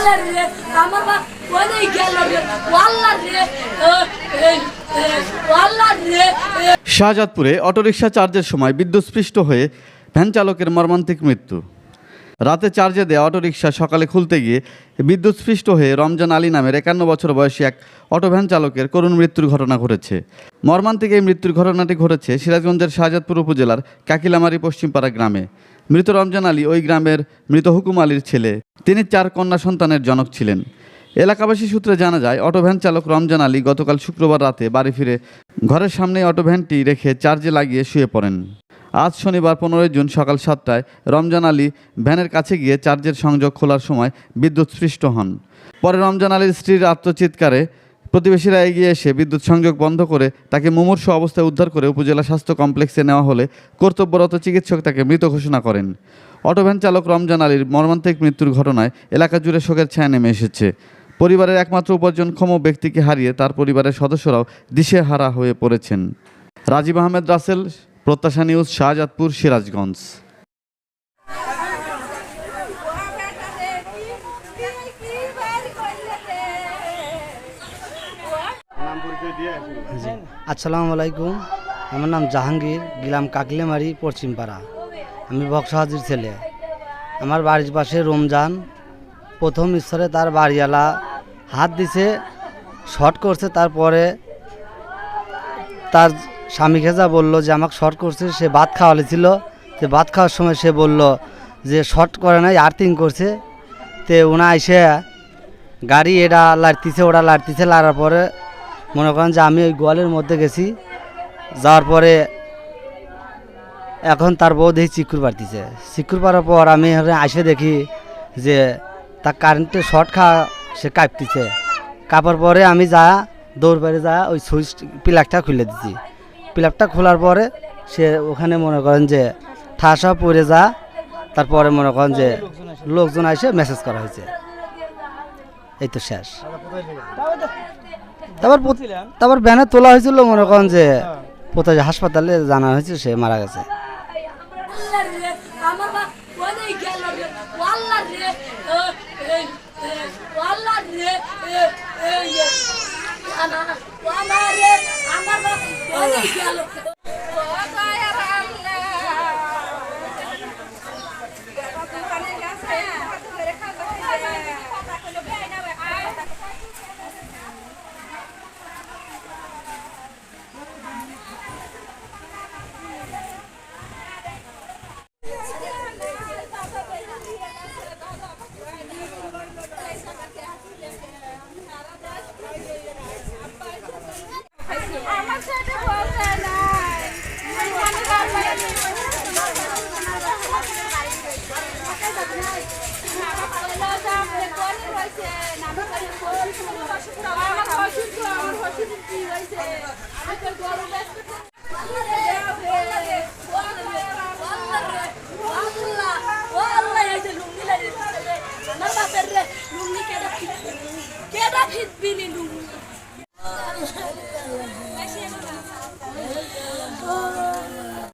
আল্লাহ রে আমার শাহজাদপুরে অটোরিকশা চার্জের সময় বিদ্যুৎস্পৃষ্ট হয়ে ভ্যান চালকের মর্মান্তিক মৃত্যু। রাতে চার্জে দেওয়া অটোরিকশা সকালে খুলতে গিয়ে বিদ্যুৎস্পৃষ্ট হয়ে রমজান আলী নামের একান্ন বছর বয়সী এক অটো ভ্যান চালকের করুণ মৃত্যুর ঘটনা ঘটেছে। মর্মান্তিক এই মৃত্যুর ঘটনাটি ঘটেছে সিরাজগঞ্জের শাহজাদপুর উপজেলার কাকিলামারি পশ্চিমপাড়া গ্রামে। মৃত রমজান আলী ওই গ্রামের মৃত হুকুম আলীর ছেলে। তিনি চার কন্যা সন্তানের জনক ছিলেন। এলাকাবাসী সূত্রে জানা যায় অটো ভ্যান চালক রমজান আলী গতকাল শুক্রবার রাতে বাড়ি ফিরে ঘরের সামনে অটো ভ্যানটি রেখে চার্জে লাগিয়ে শুয়ে পড়েন। আজ শনিবার পনেরোই জুন সকাল সাতটায় রমজান আলী ভ্যানের কাছে গিয়ে চার্জের সংযোগ খোলার সময় বিদ্যুৎ স্পৃষ্ট হন। পরে রমজান আলীর স্ত্রীর আত্মচিৎকারে প্রতিবেশীরা এগিয়ে এসে বিদ্যুৎ সংযোগ বন্ধ করে তাকে মুমূর্ষ অবস্থায় উদ্ধার করে উপজেলা স্বাস্থ্য কমপ্লেক্সে নেওয়া হলে কর্তব্যরত চিকিৎসক তাকে মৃত ঘোষণা করেন। অটোভ্যান চালক রমজান আলীর মর্মান্তিক মৃত্যুর ঘটনায় এলাকা জুড়ে শোকের ছায়া নেমে এসেছে। পরিবারের একমাত্র উপার্জনক্ষম ব্যক্তিকে হারিয়ে তার পরিবারের সদস্যরাও দিশেহারা হয়ে পড়েছেন। রাজীব আহমেদ রাসেল, প্রত্যাশা নিউজ, শাহজাদপুর, সিরাজগঞ্জ। আসসালামু আলাইকুম। আমার নাম জাহাঙ্গীর গিলাম কাকলেমারি, পশ্চিমপাড়া। আমি বক্সহাজির ছেলে। আমার বাড়ির পাশে রমজান। প্রথম স্তরে তার বাড়িওয়ালা হাত দিছে, শর্ট করছে, তারপরে তার স্বামী খেজা বলল যে আমাকে শর্ট করছে, সে ভাত খাওয়ালেছিল যে ভাত খাওয়ার সময় সে বলল যে শর্ট করে নাই আর্থিং করছে। তে ওনা এসে গাড়ি এটা লাড়তিছে ওরা লাড়তিছে, লাড়ার পরে মনে করেন যে আমি ওই গোয়ালের মধ্যে গেছি, যাওয়ার পরে এখন তার বউ দেখি চিকুর পারতিছে চিকুর পারার পর আমি আসে দেখি যে তার কারেন্টে শর্ট খা, সে কাঁপতেছে। কাঁপার পরে আমি যা, দৌড় পেরে যা, ওই সুইচ প্লাগটা খুলে দিছি। প্লাগটা খোলার পরে সে ওখানে মনে করেন যে ঠাসা পড়ে যা, তারপরে মনে করেন যে লোকজন এসে মেসেজ করা হয়েছে। এই তো শেষ। তারপর তারপর ব্যানে তোলা হয়েছিল মনে করেন যে কোথায় হাসপাতালে জানা হয়েছে সে মারা গেছে। আল্লাহ Get up, hit Billy Lou.